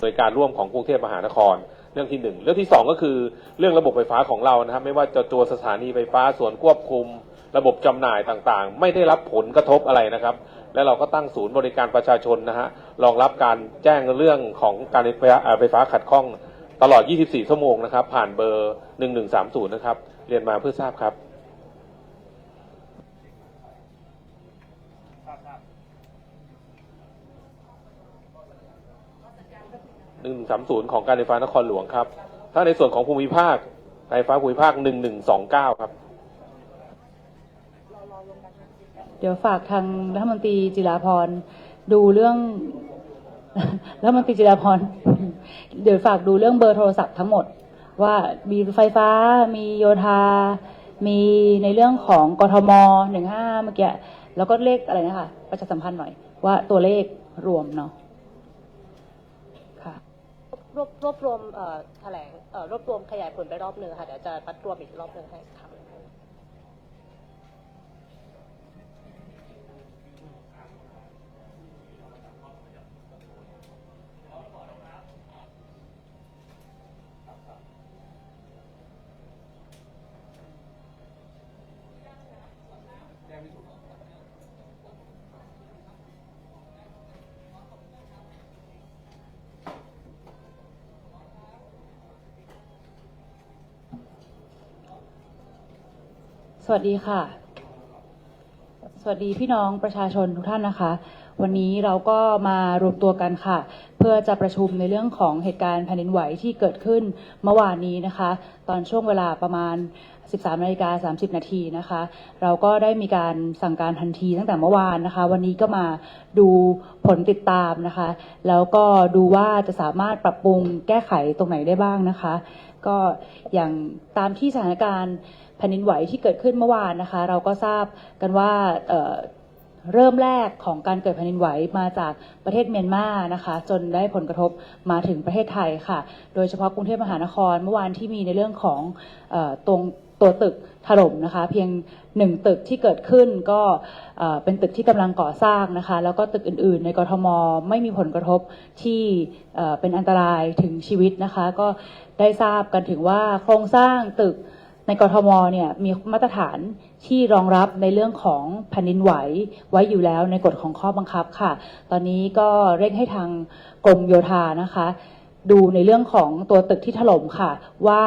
โดยการร่วมของกรุงเทพมหานคร เรื่องที่หนึ่งเรื่องที่สองก็คือเรื่องระบบไฟฟ้าของเรานะครับ ไม่ว่าจะตัวสถานีไฟฟ้าส่วนควบคุม ระบบจำหน่ายต่างๆ ไม่ได้รับผลกระทบอะไรนะครับ และเราก็ตั้งศูนย์บริการประชาชนนะฮะรองรับการแจ้งเรื่องของการไฟฟ้าไฟฟ้าขัดข้องตลอด 24 ชั่วโมงนะครับ ผ่านเบอร์ 1130 นะครับ เรียนมาเพื่อทราบครับ หนึ่งสามศูนย์ของการไฟฟ้านครหลวงครับ ถ้าในส่วนของภูมิภาคการไฟฟ้าภูมิภาคหนึ่งหนึ่งสองเก้าครับ เดี๋ยวฝากทางรัฐมนตรีจิราพรดูเรื่องรัฐมนตรีจิราพรเดี๋ยวฝากดูเรื่องเบอร์โทรศัพท์ทั้งหมด ว่ามีไฟฟ้า มีโยธา มีในเรื่องของกทมหนึ่งห้าเมื่อกี้แล้วก็เลขอะไรนะคะประชาสัมพันธ์หน่อยว่าตัวเลขรวมเนาะค่ะ รวบรวบรวมเอ่อแถลงเอ่อรวบรวมขยายผลไปรอบหนึ่งค่ะเดี๋ยวจะรัดรวมอีกรอบหนึ่งให้ค่ะ วัสดีค่ะ สวัสดีพี่น้องประชาชนทุกท่านนะคะ วันนี้เราก็มารวมตัวกันค่ะ เพื่อจะประชุมในเรื่องของเหตุการณ์แผ่นดินไหวที่เกิดขึ้นเมื่อวานนี้นะคะ ตอนช่วงเวลาประมาณ 13นาฬิกา30 นาทีนะคะ เราก็ได้มีการสั่งการทันทีตั้งแต่เมื่อวานนะคะ วันนี้ก็มาดูผลติดตามนะคะ แล้วก็ดูว่าจะสามารถปรับปรุงแก้ไขตรงไหนได้บ้างนะคะ ก็อย่างตามที่สถานการณ์แผ่นดินไหวที่เกิดขึ้นเมื่อวานนะคะ เราก็ทราบกันว่าเเริ่มแรกของการเกิดแผ่นดินไหวมาจากประเทศเมียนมานะคะ จนได้ผลกระทบมาถึงประเทศไทยค่ะ โดยเฉพาะกรุงเทพมหานครเมื่อวานที่มีในเรื่องของออตรงตัวตึก ถล่มนะคะ เพียงหนึ่งตึกที่เกิดขึ้นก็เป็นตึกที่กำลังก่อสร้างนะคะ แล้วก็ตึกอื่น ๆ ในกรทมไม่มีผลกระทบที่เป็นอันตรายถึงชีวิตนะคะ ก็ได้ทราบกันถึงว่าโครงสร้างตึกในกรทมเนี่ยมีมาตรฐานที่รองรับในเรื่องของแผ่นดินไหวไว้อยู่แล้วในกฎของข้อบังคับค่ะ ตอนนี้ก็เร่งให้ทางกรมโยธานะคะ ดูในเรื่องของตัวตึกที่ถล่มค่ะว่า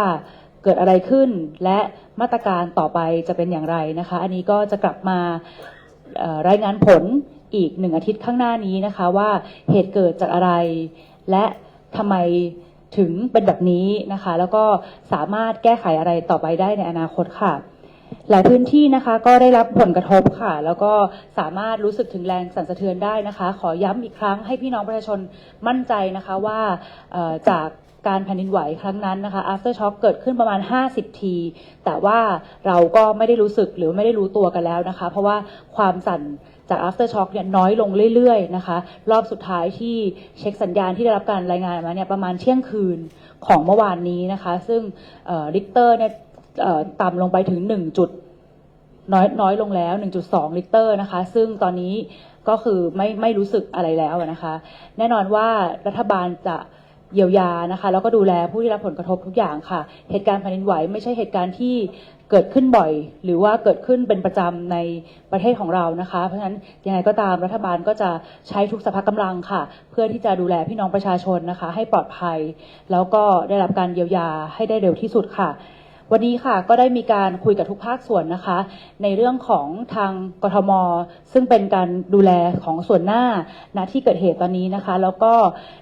เกิดอะไรขึ้น และมาตรการต่อไปจะเป็นอย่างไรนะคะ อันนี้ก็จะกลับมารายงานผลอีกหนึ่งอาทิตย์ข้างหน้านี้นะคะว่าเหตุเกิดจากอะไร และทำไมถึงเป็นแบบนี้นะคะ แล้วก็สามารถแก้ไขอะไรต่อไปได้ในอนาคตค่ะ หลายพื้นที่นะคะก็ได้รับผลกระทบค่ะ แล้วก็สามารถรู้สึกถึงแรงสั่นสะเทือนได้นะคะ ขอย้ำอีกครั้งให้พี่น้องประชาชนมั่นใจนะคะว่าจาก การแผ่นดินไหวครั้งนั้นนะคะ after shock เกิดขึ้นประมาณ 50 ที แต่ว่าเราก็ไม่ได้รู้สึกหรือไม่ได้รู้ตัวกันแล้วนะคะ เพราะว่าความสั่นจาก after shock เนี่ยน้อยลงเรื่อยๆนะคะ รอบสุดท้ายที่เช็คสัญญาณที่ได้รับการรายงานมาเนี่ยประมาณเที่ยงคืนของเมื่อวานนี้นะคะ ซึ่งริกเตอร์เนี่ยต่ำลงไปถึง 1 จุดน้อยน้อยลงแล้ว 1.2 ลิตรนะคะ ซึ่งตอนนี้ก็คือไม่ไม่รู้สึกอะไรแล้วนะคะ แน่นอนว่ารัฐบาลจะ เยียวยานะคะ แล้วก็ดูแลผู้ที่รับผลกระทบทุกอย่างค่ะ เหตุการณ์แผ่นดินไหวไม่ใช่เหตุการณ์ที่เกิดขึ้นบ่อย หรือว่าเกิดขึ้นเป็นประจำในประเทศของเรานะคะ เพราะฉะนั้นยังไงก็ตามรัฐบาลก็จะใช้ทุกสภากำลังค่ะ เพื่อที่จะดูแลพี่น้องประชาชนนะคะ ให้ปลอดภัย แล้วก็ได้รับการเยียวยาให้ได้เร็วที่สุดค่ะ วันนี้ค่ะก็ได้มีการคุยกับทุกภาคส่วนนะคะ ในเรื่องของทางกทม ซึ่งเป็นการดูแลของส่วนหน้าณที่เกิดเหตุตอนนี้นะคะ แล้วก็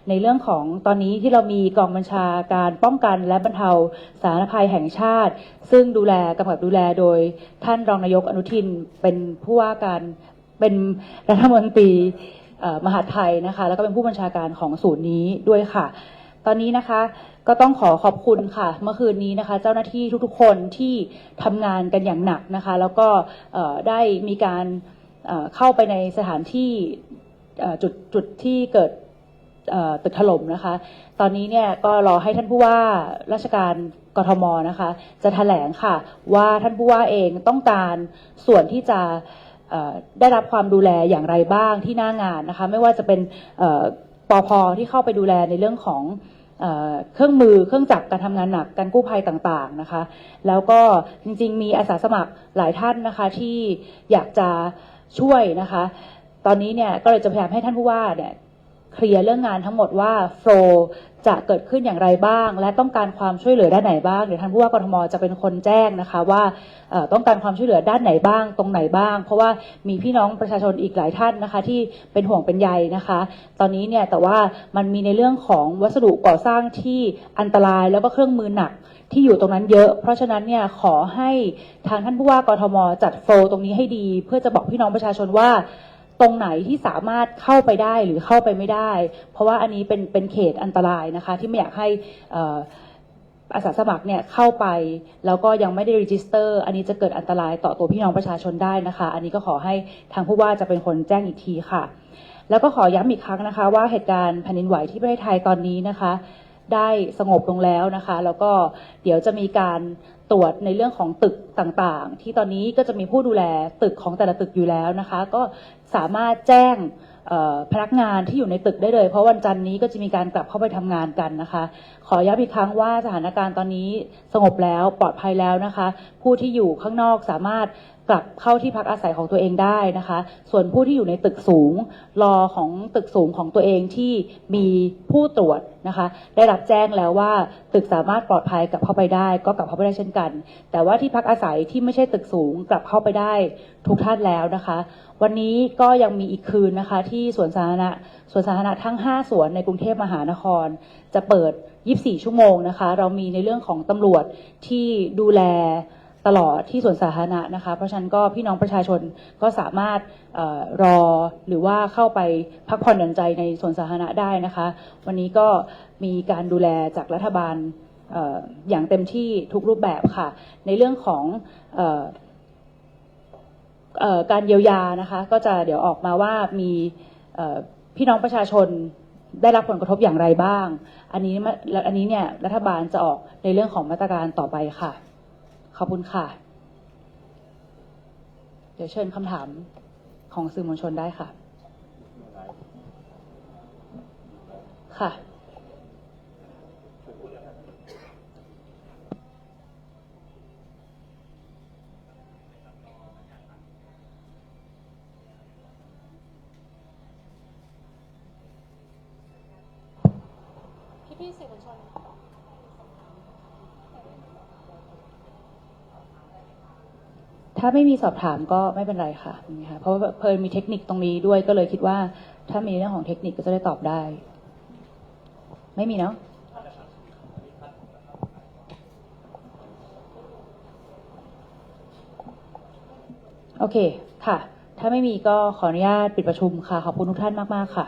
ในเรื่องของตอนนี้ที่เรามีกองบัญชาการป้องกันและบรรเทาสาธารณภัยแห่งชาติ ซึ่งดูแลกำกับดูแลโดยท่านรองนายกอนุทินเป็นผู้ว่าการเป็นรัฐมนตรีมหาไทยนะคะ แล้วก็เป็นผู้บัญชาการของศูนย์นี้ด้วยค่ะ อนนี้นะคะก็ต้องขอขอบคุณค่ะ เมื่อคืนนี้นะคะ เจ้าหน้าที่ทุกๆคนที่ทำงานกันอย่างหนักนะคะ แล้วก็ได้มีการเข้าไปในสถานที่จุดจุดที่เกิดตึกถล่มนะคะ ตอนนี้เนี่ยก็รอให้ท่านผู้ว่าราชการกทมนะคะ จะแถลงค่ะ ว่าท่านผู้ว่าเองต้องการส่วนที่จะได้รับความดูแลอย่างไรบ้างที่หน้างานนะคะ ไม่ว่าจะเป็นเอ่อปอพที่เข้าไปดูแลในเรื่องของ เครื่องมือเครื่องจักรการทำงานหนักการกู้ภัยต่างๆนะคะ แล้วก็จริงๆ มีอาสาสมัครหลายท่านนะคะที่อยากจะช่วยนะคะ ตอนนี้เนี่ยก็เลยจะพยายามให้ท่านผู้ว่าเนี่ย เคลียร์เรื่องงานทั้งหมดว่าโฟลจะเกิดขึ้นอย่างไรบ้าง และต้องการความช่วยเหลือด้านไหนบ้างเดี๋ยวท่านผู้ว่ากรทมจะเป็นคนแจ้งนะคะว่าต้องการความช่วยเหลือด้านไหนบ้าง ตรงไหนบ้าง เพราะว่ามีพี่น้องประชาชนอีกหลายท่านนะคะ ที่เป็นห่วงเป็นใยนะคะ ตอนนี้เนี่ยแต่ว่ามันมีในเรื่องของวัสดุก่อสร้างที่อันตรายแล้วก็เครื่องมือหนักที่อยู่ตรงนั้นเยอะ เพราะฉะนั้นเนี่ยขอให้ทางท่านผู้ว่ากรทมจัดโฟลตรงนี้ให้ดี เพื่อจะบอกพี่น้องประชาชนว่า ตรงไหนที่สามารถเข้าไปได้หรือเข้าไปไม่ได้ เพราะว่าอันนี้เป็นเป็นเขตอันตรายนะคะ ที่ไม่อยากให้เอ่ออาสาสมัครเนี่ยเข้าไปแล้วก็ยังไม่ได้รีจิสเตอร์ อันนี้จะเกิดอันตรายต่อตัวพี่น้องประชาชนได้นะคะ อันนี้ก็ขอให้ทางผู้ว่าจะเป็นคนแจ้งอีกทีค่ะ แล้วก็ขอย้ำอีกครั้งนะคะ ว่าเหตุการณ์แผ่นดินไหวที่ประเทศไทยตอนนี้นะคะ ได้สงบลงแล้วนะคะ แล้วก็เดี๋ยวจะมีการ ตรวจในเรื่องของตึกต่างๆ ที่ตอนนี้ก็จะมีผู้ดูแลตึกของแต่ละตึกอยู่แล้วนะคะ ก็สามารถแจ้งพนักงานที่อยู่ในตึกได้เลย เพราะวันจันทร์นี้ก็จะมีการกลับเข้าไปทำงานกันนะคะ ขอย้ำอีกครั้งว่าสถานการณ์ตอนนี้สงบแล้วปลอดภัยแล้วนะคะ ผู้ที่อยู่ข้างนอกสามารถ กลับเข้าที่พักอาศัยของตัวเองได้นะคะ ส่วนผู้ที่อยู่ในตึกสูง รอของตึกสูงของตัวเองที่มีผู้ตรวจนะคะ ได้รับแจ้งแล้วว่าตึกสามารถปลอดภัยกลับเข้าไปได้ ก็กลับเข้าไปได้เช่นกัน แต่ว่าที่พักอาศัยที่ไม่ใช่ตึกสูงกลับเข้าไปได้ทุกท่านแล้วนะคะ วันนี้ก็ยังมีอีกคืนนะคะ ที่สวนสาธารณะสวนสาธารณะทั้ง 5 สวนในกรุงเทพมหานคร จะเปิด 24 ชั่วโมงนะคะ เรามีในเรื่องของตำรวจที่ดูแล ตลอดที่สวนสาธารณะนะคะ เพราะฉะนั้นก็พี่น้องประชาชนก็สามารถออรอหรือว่าเข้าไปพักผ่อนหย่อนใจในสวนสาธารณะได้นะคะ วันนี้ก็มีการดูแลจากรัฐบาลอออย่างเต็มที่ทุกรูปแบบค่ะ ในเรื่องของการเยียวยานะคะ ก็จะเดี๋ยวออกมาว่ามีพี่น้องประชาชนได้รับผลกระทบอย่างไรบ้าง อันนี้อันนี้เนี่ยรัฐบาลจะออกในเรื่องของมาตรการต่อไปค่ะ ขอบคุณค่ะ เดี๋ยวเชิญคำถามของสื่อมวลชนได้ค่ะ ค่ะพี่พี่ๆสื่อมวลชน ถ้าไม่มีสอบถามก็ไม่เป็นไรค่ะนะคะเพราะว่าเพลินมีเทคนิคตรงนี้ด้วยก็เลยคิดว่า ถ้ามีเรื่องของเทคนิคก็จะได้ตอบได้ ไม่มีเนาะโอเคค่ะ ถ้าไม่มีก็ขออนุญาตปิดประชุมค่ะ ขอบคุณทุกท่านมาก ๆ ค่ะ